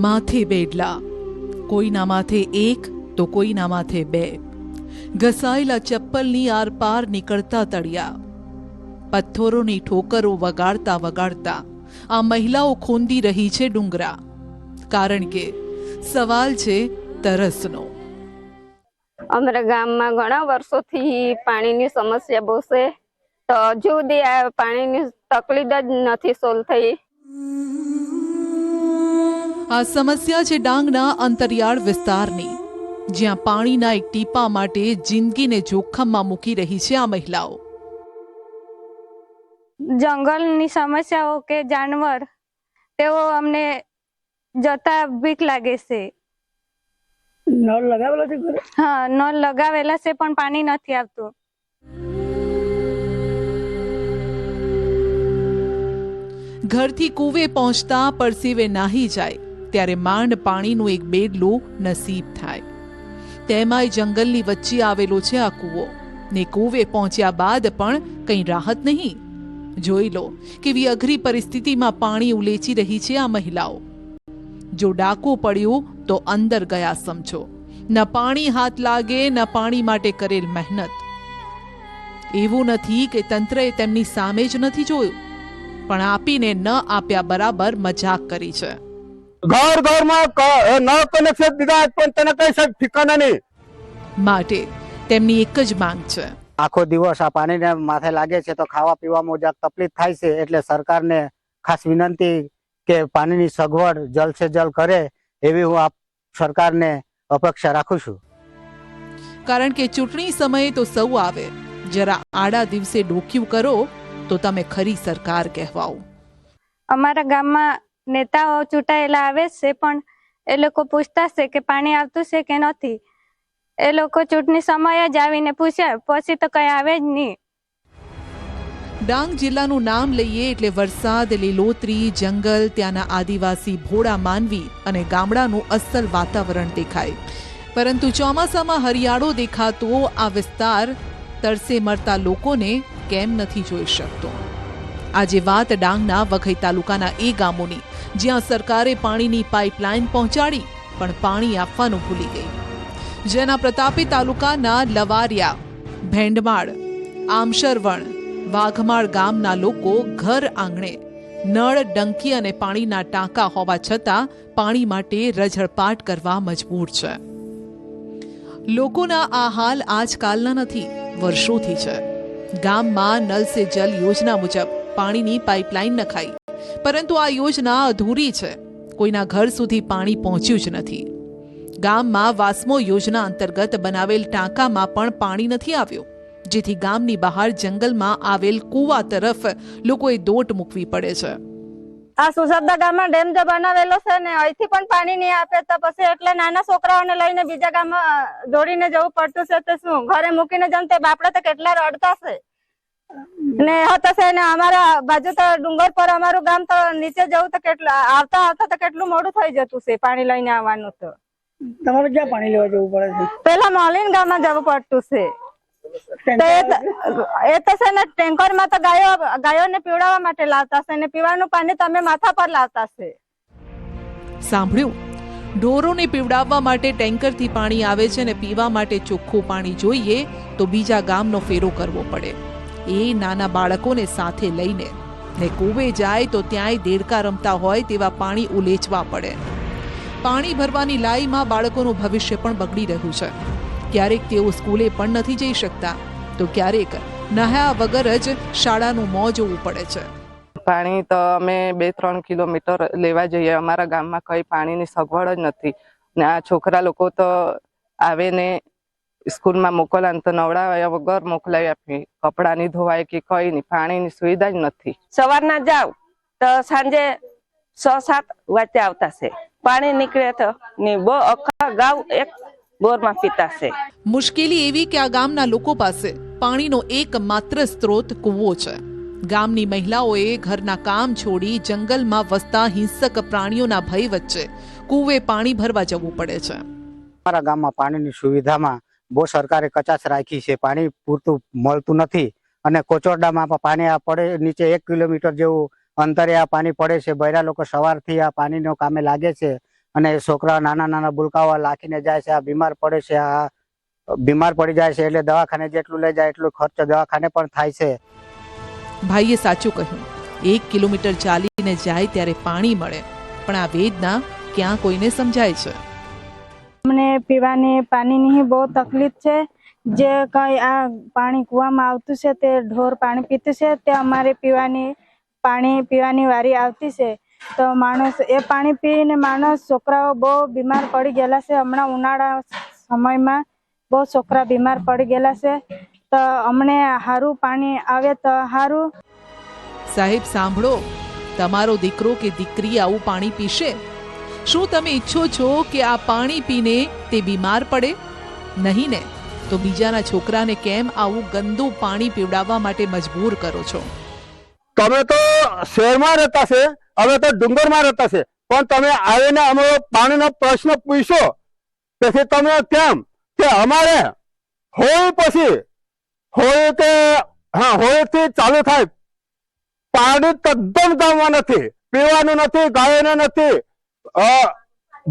માથે બેડલા કોઈના માથે એક, તો કોઈના માથે બે. ઘસાયેલા ચપ્પલની આરપાર નીકળતા તળિયા. પથ્થરોની ઠોકરો વગાડતા વગાડતા આ મહિલાઓ ખોંદી રહી છે ડુંગરા. કારણ કે સવાલ છે તરસનો. અમારા ગામમાં ઘણા વર્ષોથી પાણીની સમસ્યા બહુ છે. તો સુધી આ પાણીની તકલીફ જ નથી સોલ્વ થઈ. આ સમસ્યા છે ડાંગના અંતરિયાળ વિસ્તારની જ્યાં પાણીના એક ટીપા માટે જિંદગીને જોખમમાં મૂકી રહી છે આ મહિલાઓ. જંગલની સમસ્યાઓ કે જાનવર તેઓ અમને જતા બીક લાગે છે. નળ લગાવેલો છે હા નળ લગાવેલા છે પણ પાણી નથી આવતું. ઘરથી કૂવે પહોંચતા પરસીવે નાહી જાય. ત્યારે માંડ પાણીનું એક બેડલું નસીબ થાય. તેમાંય જંગલની વચ્ચે આવેલો છે આ કૂવો. ને કૂવે પહોંચ્યા બાદ પણ કંઈ રાહત નહીં. જોઈ લો કેવી અઘરી પરિસ્થિતિમાં પાણી ઉલેચી રહી છે આ મહિલાઓ. જો ડાકુ પડ્યું તો અંદર ગયા સમજો. ન પાણી હાથ લાગે, ન પાણી માટે કરેલ મહેનત. એવું નથી કે તંત્રએ તેમની સામે જ નથી જોયું. પણ આપીને ન આપ્યા બરાબર મજાક કરી છે. ઘર ઘરમાં નળ કનેક્શન દીધા પણ તને કઈ સાહેબ ઠીકાના નહીં. માટે તેમની એક જ માંગ છે. આખો દિવસ આ પાણીને માથે લાગે છે તો ખાવા પીવામાં જરાક તકલીફ થાય છે એટલે સરકારને ખાસ વિનંતી કે પાણીની સગવડ જલ સે જલ્દ કરે એવી હું આપ સરકારને અપેક્ષા રાખું છું. કારણ કે ચૂંટણી સમયે તો સૌ આવે. જરા આડા દિવસે ડોક્યું કરો તો તમે ખરી સરકાર કહેવાઓ. અમારા ગામમાં નેતાઓ ચૂંટાયેલા આવે છે, પણ એ લોકો પૂછતા છે કે પાણી આવતું છે કે નથી. એ લોકો ચૂંટણી સમયે જ આવીને પૂછે, પછી તો કઈ આવે જ નહીં. ડાંગ જિલ્લાનું નામ લઈએ એટલે વરસાદ, લીલોતરી, જંગલ, ત્યાંના આદિવાસી ભોળા માનવી અને ગામડાનું અસલ વાતાવરણ દેખાય. પરંતુ ચોમાસામાં હરિયાળો દેખાતો, આ વિસ્તાર તરસે મરતા લોકોને કેમ નથી જોઈ શકતો? આજે વાત ડાંગના વઘઈ તાલુકાના એ ગામોની. જ્યાં સરકારે પાણીની પાઇપલાઇન પહોંચાડી, પણ પાણી આપવાનું ભૂલી ગઈ. જેના પ્રતાપી તાલુકાના લવારિયા, ભેંડમાળ, આમશરવણ, વાઘમાળ ગામના લોકો ઘર આંગણે નળ, ડંકી અને પાણીના ટાંકા હોવા છતાં પાણી માટે રઝળપાટ કરવા મજબૂર છે. લોકોના આ હાલ આજકાલના નથી, વર્ષોથી છે. ગામમાં નલ સે જલ યોજના મુજબ પાણીની પાઇપલાઇન નખાઈ. પરંતુ આ યોજના અધૂરી છે. કોઈના ઘર સુધી પાણી પહોંચ્યું જ નથી. ગામમાં વાસ્મો યોજના અંતર્ગત બનાવેલ ટાંકામાં પણ પાણી નથી આવ્યું, જેથી ગામની બહાર જંગલમાં આવેલ કૂવા તરફ લોકોએ દોટ મૂકવી પડે છે. આ સુસબદા ગામમાં ડેમ જે બનાવેલો છે ને, અહીંથી પણ પાણી નહીં આપે તો પછી એટલે નાના છોકરાઓને લઈને બીજા ગામમાં દોડીને જવું પડતું છે તો શું? ઘરે મૂકીને જમ તે બાપડા તો કેટલા રડતા છે ને હતા છે ને અમારા બાજુ તો ડુંગર પર અમારું ગામ તો નીચે જવું તો કેટલું આવતા આવતા તો કેટલું મોડું થઈ જતું છે પાણી લઈને આવવાનું તો. તમારે ક્યાં પાણી લેવા જવું પડે છે? પેલા મોલીન ગામમાં જવું પડતું છે. એ તો- છે ને ટેન્કરમાં તો ગાયો ગાયોને પીવડાવવા માટે લાવતા છે ને પીવાનું પાણી તમે માથા પર લાવતા છે. સાંભળ્યું? ઢોરોને પીવડાવવા માટે ટેન્કરથી પાણી આવે છે અને પીવા માટે ચોખ્ખું પાણી જોઈએ તો બીજા ગામનો ફેરો કરવો પડે. એ નાના બાળકોને સાથે લઈને. ને કૂવે જાય તો ત્યાંય દેડકા રમતા હોય તેવા પાણી ઉલેચવા પડે. પાણી ભરવાની લાઈમાં બાળકોનું ભવિષ્ય પણ બગડી રહ્યું છે. ક્યારેક તેઓ સ્કૂલે પણ નથી જઈ શકતા. તો ક્યારેક નહાયા વગર જ શાળાનું મોં જોવું પડે છે. પાણી તો અમે બે ત્રણ કિલોમીટર લેવા જઈએ. અમારા ગામમાં કઈ પાણીની સગવડ જ નથી. ને આ છોકરા લોકો તો આવે ને સ્કૂલમાં મોકલા તો નવડાવ્યા વગર મોકલાવી આપી. કપડાં નહીં ધોવાય કે કઈ નહીં પાણીની સુવિધા જ નથી. સવારના જાવ તો સાંજે છ સાત વાગે આવતા છે. પાણી નીકળે તો ને બહુ આખા ગાવ એક બોરમાં પીતા છે મુશ્કેલી એવી કે આ ગામના લોકો પાસે પાણીનો એકમાત્ર સ્ત્રોત કૂવો છે. ગામની મહિલાઓએ ઘરના કામ છોડી જંગલમાં વસતા હિંસક પ્રાણીઓના ભય વચ્ચે કૂવે પાણી ભરવા જવું પડે છે. અમારા ગામમાં પાણીની સુવિધામાં બહુ સરકારે કચાશ રાખી છે. પાણી પૂરતું મળતું નથી અને કોચોરડામાં પાણી આ પડે, નીચે એક કિલોમીટર જેવું અંતરે આ પાણી પડે છે. બૈરા લોકો સવારથી આ પાણીનો કામે લાગે છે અને છોકરા નાના નાના બુલકાવા લાખીને જાય છે. આ બીમાર પડે છે, આ બીમાર પડી જાય છે એટલે દવાખાને જેટલું લઈ જાય એટલું ખર્ચ દવાખાને પણ થાય છે. ભાઈએ સાચું કહ્યું. એક કિલોમીટર ચાલીને જાય ત્યારે પાણી મળે, પણ આ વેદના ક્યાં કોઈને સમજાય છે? અમને પીવાની પાણીની બહુ તકલીફ છે. જે કઈ આ પાણી કૂવામાં આવતું છે તે ઢોર પાણી પીતું છે તે અમારે પીવાની પાણી પીવાની વારી આવતી છે. તો માણસ એ પાણી પીને માણસ છોકરાઓ બહુ બીમાર પડી ગયેલા છે. હમણાં ઉનાળા સમયમાં બહુ છોકરા બીમાર પડી ગયેલા છે. તો અમને સારું પાણી આવે તો સારું સાહેબ, સાંભળો. તમારો દીકરો કે દીકરી આવું પાણી પીશે? શું તમે ઈચ્છો છો કે આ પાણી પીને તે બીમાર પડે? નહીં ને, તો બીજાના છોકરાને કેમ આવું ગંદુ પાણી પીવડાવવા માટે મજબૂર કરો છો? તમે તો શહેરમાં રહેતા છે, હવે તો ડુંગરમાં રહેતા છે, પણ તમે આવીને અમારો પાણીનો પ્રશ્ન પૂછો તેથી તમે કેમ? કે અમારે હોય પછી, હોય કે, હા હોળીથી ચાલુ થાય. પાણી તદ્દન ગામમાં નથી, પીવાનું નથી, ગાયોને નથી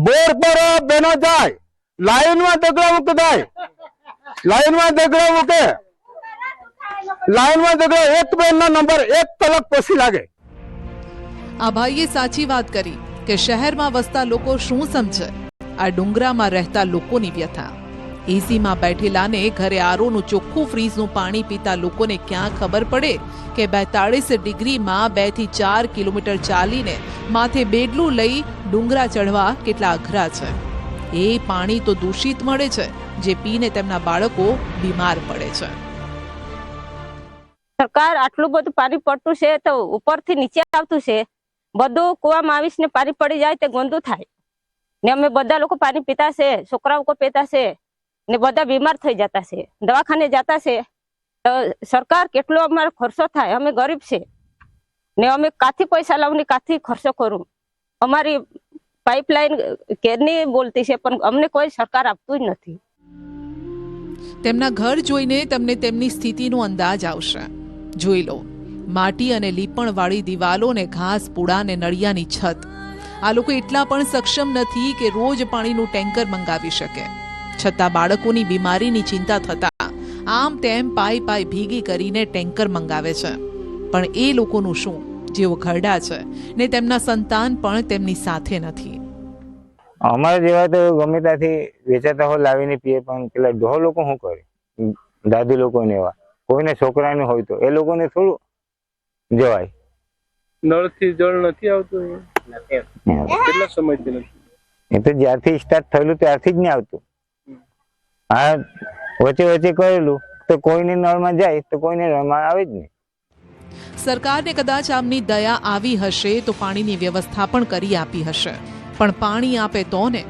બોર પર બેનો જાય. લાઈનમાં દગડા મૂકે જાય લાઈનમાં દગડા મૂકે. લાઈનમાં દગડા એક બેન નંબર એક કલાક પછી લાગે. આ ભાઈએ સાચી વાત કરી કે શહેરમાં વસતા લોકો શું સમજે? આ ડુંગરામાં રહેતા લોકોની વ્યથા. એસીમાં બેઠેલાને ઘરે આરોનું ચોખ્ખું ફ્રીજનું પાણી પીતા લોકોને ક્યાં ખબર પડે કે બેતાળીસ ડિગ્રીમાં બેથી ચાર કિલોમીટર ચાલીને માથે બેડલું લઈ ડુંગરા ચઢવા કેટલા અઘરા છે. એ પાણી તો દૂષિત મળે છે, જે પીને તેમના બાળકો બીમાર પડે છે. સરકાર આટલું બધું પાણી પડતું છે તો ઉપરથી નીચે આવતું છે. બધું કુવામાં આવીશ ને પાણી પડી જાય તે ગંદુ થાય. ને અમે બધા લોકો પાણી પીતા છે, છોકરાઓ પીતા છે. ને બધા બીમાર થઈ જતા છે. દવાખાને જતા છે. તો સરકાર કેટલો અમારો ખર્ચો થાય? અમે ગરીબ છે. ને અમે કાથી પૈસા લાવીને કાથી ખર્ચો કરું? અમારી પાઇપલાઇન કેરની બોલતી છે, પણ અમને કોઈ સરકાર આપતું જ નથી. તેમના ઘર જોઈને તમને તેમની સ્થિતિનો અંદાજ આવશે. જોઈ લો, માટી અને લીપણવાળી દિવાલો ને ઘાસ પૂડા ને નળિયાની છત. આ લોકો એટલા પણ સક્ષમ નથી કે રોજ પાણીનું ટેન્કર મંગાવી શકે. છતાં બાળકોની બીમારીની ચિંતા થતા આમ તેમ પાઈ પાઈ ભીગી કરીને ટેન્કર મંગાવે છે. પણ એ લોકોનું શું? જેઓ ઘરડા છે ને તેમના સંતાન પણ તેમની સાથે નથી. અમારા જેવા તો ગમે ત્યાંથી વેચાતા હોય લાવીને પીએ પણ પેલા ડોહો લોકો શું કરે? દાદી લોકોને એવા. કોઈને છોકરાને હોય તો એ લોકોને થોડું જવાય. નળથી જળ નથી આવતું? કેટલા સમયથી નથી? એ તો જ્યારથી સ્ટાર્ટ થયેલું ત્યારથી જ નહીં આવતું. હા, વચ્ચે વચ્ચે કરેલું. તો કોઈને નળમાં જાય, તો કોઈને નળમાં આવે જ નહીં. સરકારને કદાચ આમની દયા આવી હશે તો પાણીની વ્યવસ્થા પણ કરી આપી હશે. પણ પાણી આપે તો ને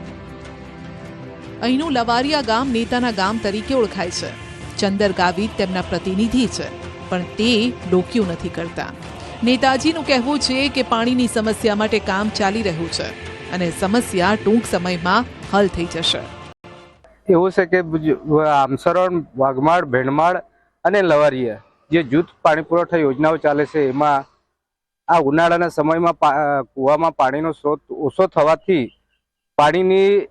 અહીંનું લવારિયા ગામ નેતાના ગામ તરીકે ઓળખાય છે. ચંદર ગાવિત તેમના પ્રતિનિધિ છે, પણ તે ડોક્યું નથી કરતા. નેતાજીનું કહેવું છે કે પાણીની સમસ્યા માટે કામ ચાલી રહ્યું છે અને સમસ્યા ટૂંક સમયમાં હલ થઈ જશે. એવું છે કે આમસરણ, વાઘમાળ ભેણમાળ અને લવારીયા, જે જૂથ પાણી પુરવઠા યોજનાઓ ચાલે છે, એમાં આ ઉનાળાના સમયમાં કૂવામાં પાણીનો સ્ત્રોત ઓછો થવાથી પાણીની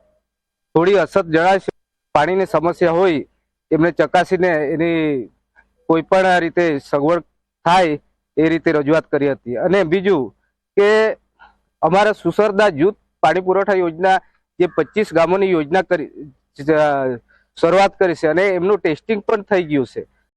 થોડી અસર જણાય પાણીની સમસ્યા હોય, એમને ચકાસીને એની કોઈ પણ રીતે સગવડ થાય, એ રીતે રજૂઆત કરી હતી. અને બીજું કે અમારા સુસરદા જૂથ પાણી પુરવઠા યોજના જે પચીસ ગામોની યોજના કરી શરૂઆત કરી છે અને એમનું ટેસ્ટિંગ પણ થઈ ગયું છે.